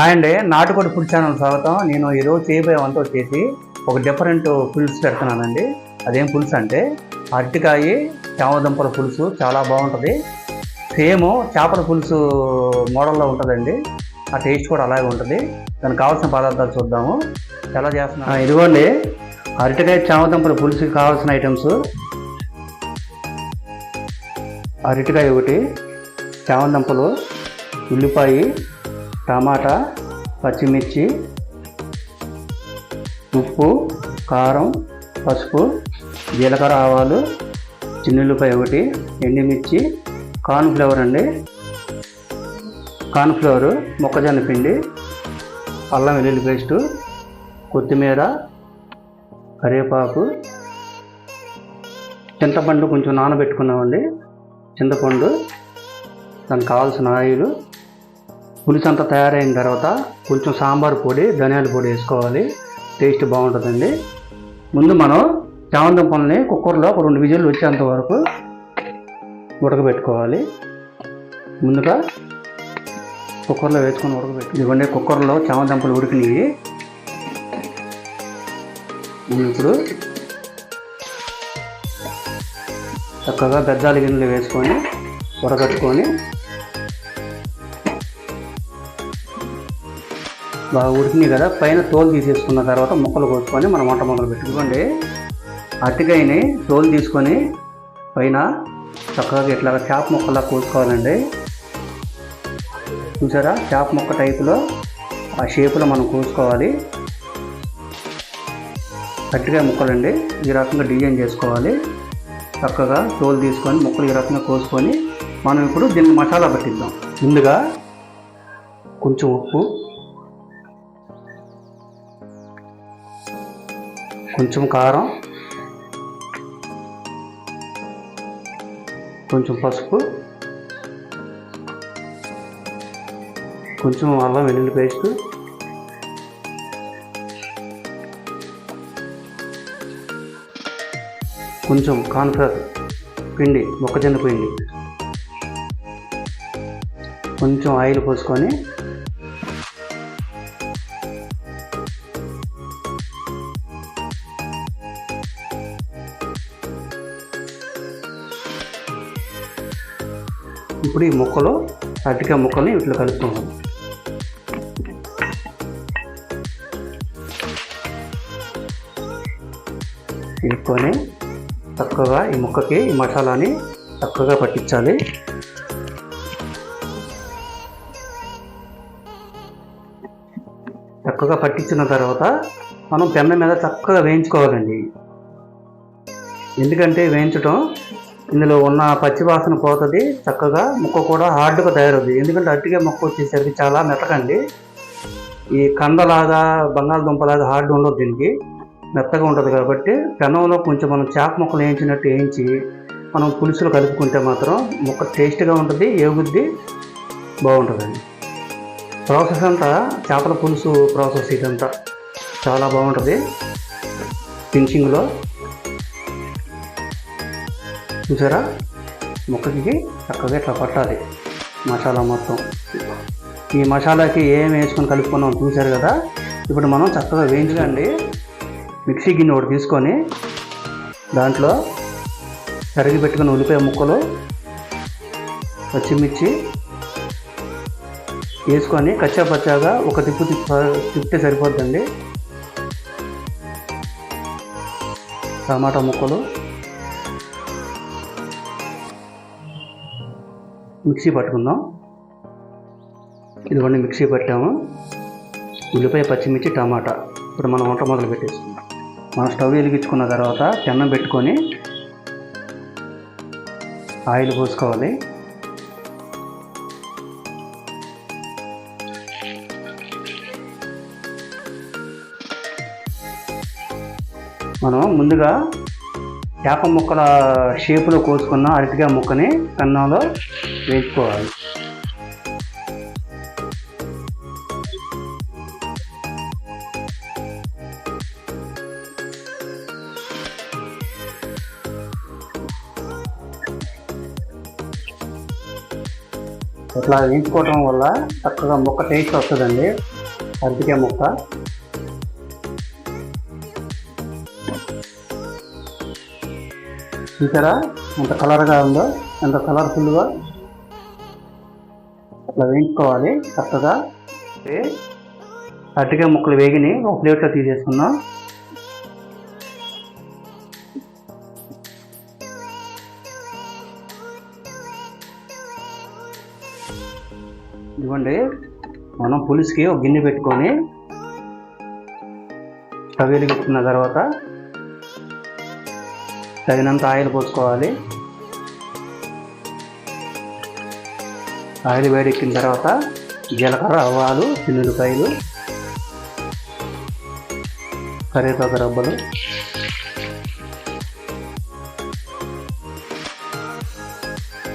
Hi అండి నాటుకోడి food channel స్వాగతం. నేను ఈరోజు చేయబోయే వంట వచ్చేసి ఒక డిఫరెంట్ పులుసు పెడుతున్నానండి. అదేం పులుసు అంటే అరటికాయ చామదుంపల పులుసు చాలా బాగుంటుంది. సేమ్ చేపల పులుసు మోడల్లో ఉంటుందండి. ఆ టేస్ట్ కూడా అలాగే ఉంటుంది. దానికి కావాల్సిన పదార్థాలు చూద్దాము. ఎలా చేస్తున్నా ఇదిగోండి. అరటికాయ చామదుంపల పులుసుకి కావాల్సిన ఐటమ్స్ అరటికాయ ఒకటి చామదుంపలు ఉల్లిపాయ టమాటా పచ్చిమిర్చి ఉప్పు కారం పసుపు జీలకర్ర ఆవాలు చిన్నుల్లిపాయ ఒకటి ఎండుమిర్చి కార్న్ఫ్లవర్ అండి. కార్న్ఫ్లవర్ మొక్కజొన్న పిండి అల్లం వెల్లుల్లి పేస్టు కొత్తిమీర కరివేపాకు చింతపండు కొంచెం నానబెట్టుకున్నామండి. చింతపండు దానికి కావాల్సిన ఆయిల్ పులుసు అంతా తయారైన తర్వాత కొంచెం సాంబార్ పొడి ధనియాల పొడి వేసుకోవాలి. టేస్ట్ బాగుంటుందండి. ముందు మనం చామందుంపల్ని కుక్కర్లో ఒక రెండు విజిల్లు వచ్చేంత వరకు ఉడకబెట్టుకోవాలి. ముందుగా కుక్కర్లో వేసుకొని ఉడకబెట్టి ఇదిగోండి కుక్కర్లో చామదంపలు ఉడికినాయి. మనం ఇప్పుడు చక్కగా బెజ్జాల గిన్నెలు వేసుకొని ఉడకట్టుకొని బాగా ఉడికినాయి కదా పైన తోలు తీసేసుకున్న తర్వాత ముక్కలు కోసుకొని మనం వంట మొదలు పెట్టుకోండి అరటికాయని తోలు తీసుకొని పైన చక్కగా ఇట్లా చేప ముక్కలా కోసుకోవాలండి. చూసారా చేప ముక్క టైపులో ఆ షేపులో మనం కోసుకోవాలి. అరటికాయ ముక్కలండి ఈ రకంగా డిజైన్ చేసుకోవాలి. చక్కగా తోలు తీసుకొని ముక్కలు ఈ రకంగా కోసుకొని మనం ఇప్పుడు దీన్ని మసాలా పట్టిద్దాం. ముందుగా కొంచెం ఉప్పు కొంచెం కారం కొంచెం పసుపు కొంచెం అల్లం వెల్లుల్లి పేస్ట్ కొంచెం కార్న్ఫ్లవర్ పిండి మొక్కజొన్న పిండి. కొంచెం ఆయిల్ పోసుకొని ఇప్పుడు ఈ ముక్కలో అరటికాయ ముక్కల్ని వీటిలో కలుపుకుందాం. కలుపుకొని చక్కగా ఈ ముక్కకి ఈ మసాలాని చక్కగా పట్టించాలి. చక్కగా పట్టించిన తర్వాత మనం పెన్న మీద చక్కగా వేయించుకోవాలండి. ఎందుకంటే వేయించడం ఇందులో ఉన్న పచ్చి వాసన పోతుంది చక్కగా ముక్క కూడా హార్డ్గా తయారవుతుంది. ఎందుకంటే అట్టిగా ముక్క వచ్చేసరికి చాలా మెత్తకండి ఈ కందలాగా బంగాళదుంపలాగా హార్డ్ ఉండదు దీనికి. మెత్తగా ఉంటుంది కాబట్టి పెనంలో కొంచెం మనం చేప ముక్కలు వేయించినట్టు వేయించి మనం పులుసులు కలుపుకుంటే మాత్రం ముక్క టేస్ట్గా ఉంటుంది ఏగుద్ది బాగుంటుందండి. ప్రాసెస్ అంతా చేపల పులుసు ప్రాసెస్ ఇదంతా. చాలా బాగుంటుంది. ఫినిషింగ్లో చూసారా? ముక్కకి చక్కగా ఇట్లా పట్టాలి. మసాలా మొత్తం. ఈ మసాలాకి ఏం వేసుకొని కలుపుకున్నాం చూసారు కదా? ఇప్పుడు మనం చక్కగా వేయించండి మిక్సీ గిన్నె ఒకటి తీసుకొని దాంట్లో తరిగి పెట్టుకున్న ఉల్లిపాయ ముక్కలు పచ్చిమిర్చి వేసుకొని కచ్చా పచ్చాగా ఒక తిప్పు తిప్ప తిప్పితే సరిపోద్దండి. టమాటా ముక్కలు. మిక్సీ పట్టుకుందాం. ఇదిగోండి మిక్సీ పట్టాము. ఉల్లిపాయ పచ్చిమిర్చి టమాటా. ఇప్పుడు మనం వంట మొదలు పెట్టేసుకుందాం. మనం స్టవ్ వెలిగించుకున్న తర్వాత పెన్నం పెట్టుకొని ఆయిల్ పోసుకోవాలి. మనం ముందుగా చేప ముక్కల షేపులో కోసుకున్న అరటికాయ ముక్కని కన్నంలో వేయించుకోవాలి ఇట్లా వేయించుకోవటం వల్ల చక్కగా ముక్క టేస్ట్ వస్తుందండి. అరటికాయ ముక్క. చూసారా? ఎంత కలర్గా ఉందో ఎంత కలర్ఫుల్గా వేయించుకోవాలి చక్కగా. అరటికాయ ముక్కలు వేగిని ఒక ప్లేట్లో తీసేసుకుందాం ఇదిగోండి. మనం పులుసుకి ఒక గిన్నె పెట్టుకొని స్టవ్ వెలిగించుకున్న తర్వాత తగినంత ఆయిల్ పోసుకోవాలి. ఆయిల్ వేడెక్కిన తర్వాత జీలకర్ర ఆవాలు చిన్నులకాయలు కరివేపాకు రబ్బలు.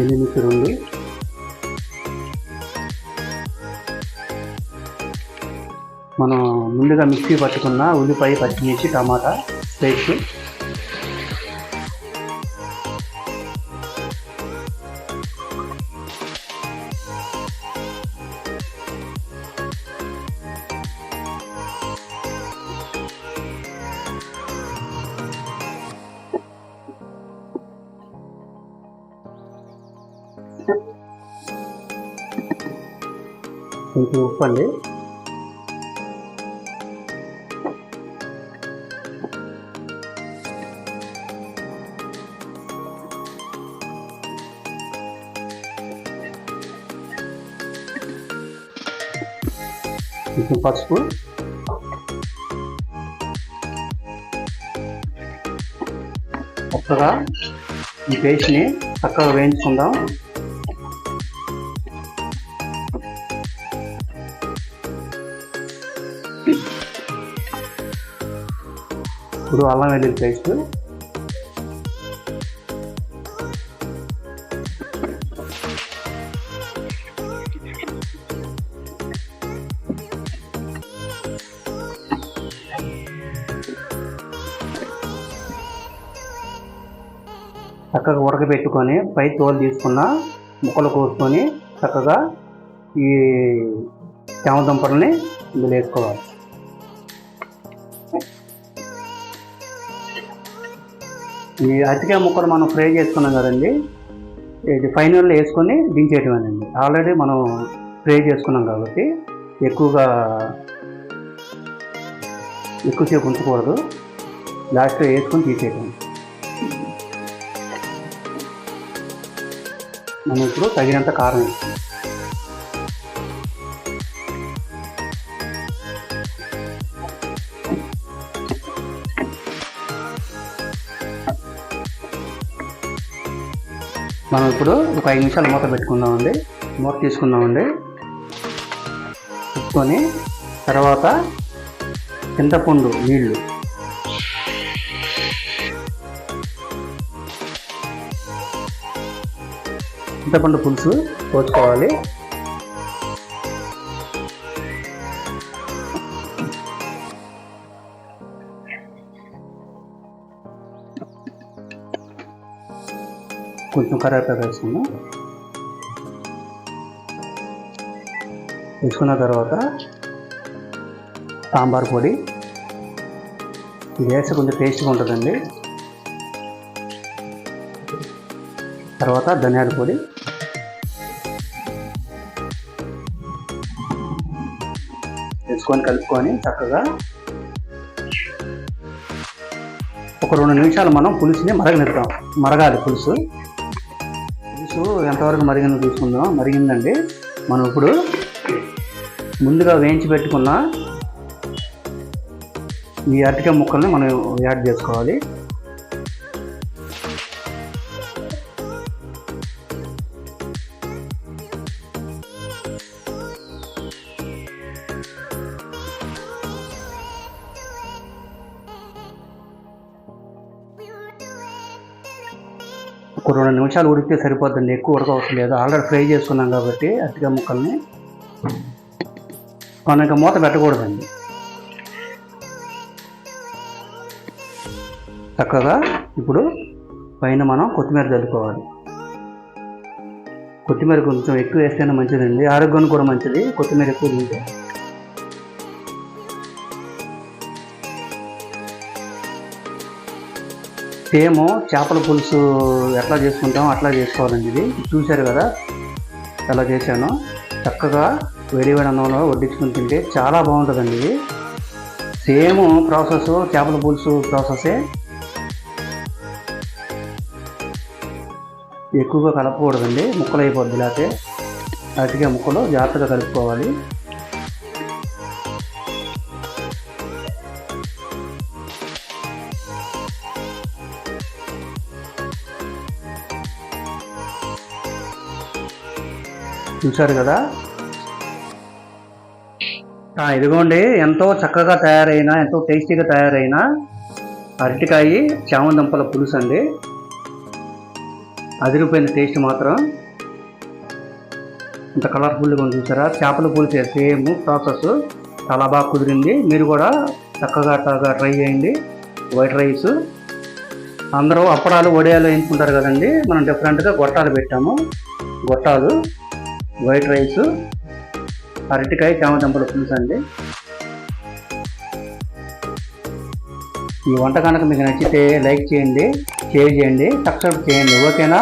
ఎనిమిది రెండు మనం ముందుగా మిక్సీ పట్టుకున్న ఉల్లిపాయ పచ్చిమిర్చి టమాటా పేస్ట్ కొంచెం ఉప్పు అండి. కొంచెం పసుపు. కొత్తగా ఈ పేస్ట్ని చక్కగా వేయించుకుందాం. ఇప్పుడు అల్లం వెల్లుల్లి పేస్ట్. చక్కగా ఉడకబెట్టుకొని పై తోలు తీసుకున్న ముక్కలు కోసుకొని చక్కగా ఈ చామదుంపల్ని ఇందులో వేసుకోవాలి. ఈ అరటికాయ ముక్కలు మనం ఫ్రై చేసుకున్నాం కదండి. ఇది ఫైనల్లో వేసుకొని దించేయటమేనండి. ఆల్రెడీ మనం ఫ్రై చేసుకున్నాం కాబట్టి ఎక్కువగా ఎక్కువసేపు ఉంచకూడదు. లాస్ట్లో వేసుకొని తీసేయటం. మనం ఇప్పుడు తగినంత కారం వేసుకుంటాం మనం ఇప్పుడు ఒక ఐదు నిమిషాలు మూత పెట్టుకుందామండి. మూత తీసుకుందామండి. పెట్టుకొని తర్వాత చింతపండు నీళ్ళు. చింతపండు పులుసు పోసుకోవాలి. కొంచెం కరివేపాకు వేసుకుందాం. వేసుకున్న తర్వాత సాంబార్ పొడి. ఇది వేస్తే కొంచెం టేస్ట్గా ఉంటుందండి. తర్వాత ధనియాల పొడి. వేసుకొని కలుపుకొని చక్కగా ఒక రెండు నిమిషాలు మనం పులుసుని మరగనిద్దాం. మరగాలి పులుసు. పులుసు ఎంతవరకు మరిగిందో చూసుకుందాం మరిగిందండి. మనం ఇప్పుడు ముందుగా వేయించి పెట్టుకున్న ఈ అరటికాయ ముక్కల్ని మనం యాడ్ చేసుకోవాలి. నిమిషాలు ఉడికితే సరిపోతుంది ఎక్కువ ఉడకవసరం లేదు. ఆల్రెడీ ఫ్రై చేసుకున్నాం కాబట్టి అరటికాయ ముక్కల్ని మనం ఇంకా మూత పెట్టకూడదండి. చక్కగా ఇప్పుడు పైన మనం కొత్తిమీర చల్లుకోవాలి. కొత్తిమీర కొంచెం ఎక్కువ వేస్తేనే మంచిదండి. ఆరోగ్యానికి కూడా మంచిది. కొత్తిమీర ఎక్కువ తింటే. సేమ్ చేపల పులుసు ఎట్లా చేసుకుంటామో అట్లా చేసుకోవాలండి ఇది. చూశారు కదా? ఎలా చేశాను. చక్కగా వేడి వేడి అన్నంలో వడ్డించుకుని తింటే చాలా బాగుంటుందండి ఇది. సేమ్ ప్రాసెస్ చేపల పులుసు ప్రాసెసే. ఎక్కువగా కలపకూడదండి. ముక్కలు అయిపోద్ది లేకపోతే అతిగా ముక్కలు జాగ్రత్తగా కలుపుకోవాలి. చూశారు కదా? ఇదిగోండి ఎంతో చక్కగా తయారైన ఎంతో టేస్టీగా తయారైన అరటికాయ చామందంపల పులుసు అండి. అదిరిపోయిన టేస్ట్ మాత్రం. ఇంత కలర్ఫుల్గా ఉంది చూసారా? చేపల పులుసు సేమ్ ప్రాసెస్. చాలా బాగా కుదిరింది. మీరు కూడా చక్కగా అట్లాగా ట్రై చేయండి. White rice. అందరూ అప్పడాలు వడియాలు వేయించుకుంటారు కదండి. మనం డిఫరెంట్గా గొట్టాలు పెట్టాము. గొట్టాలు. వైట్ రైస్ అరటికాయ చామదంపల పులుసు అండి ఈ వంట కనుక మీకు నచ్చితే లైక్ చేయండి షేర్ చేయండి సబ్స్క్రైబ్ చేయండి. ఓకేనా?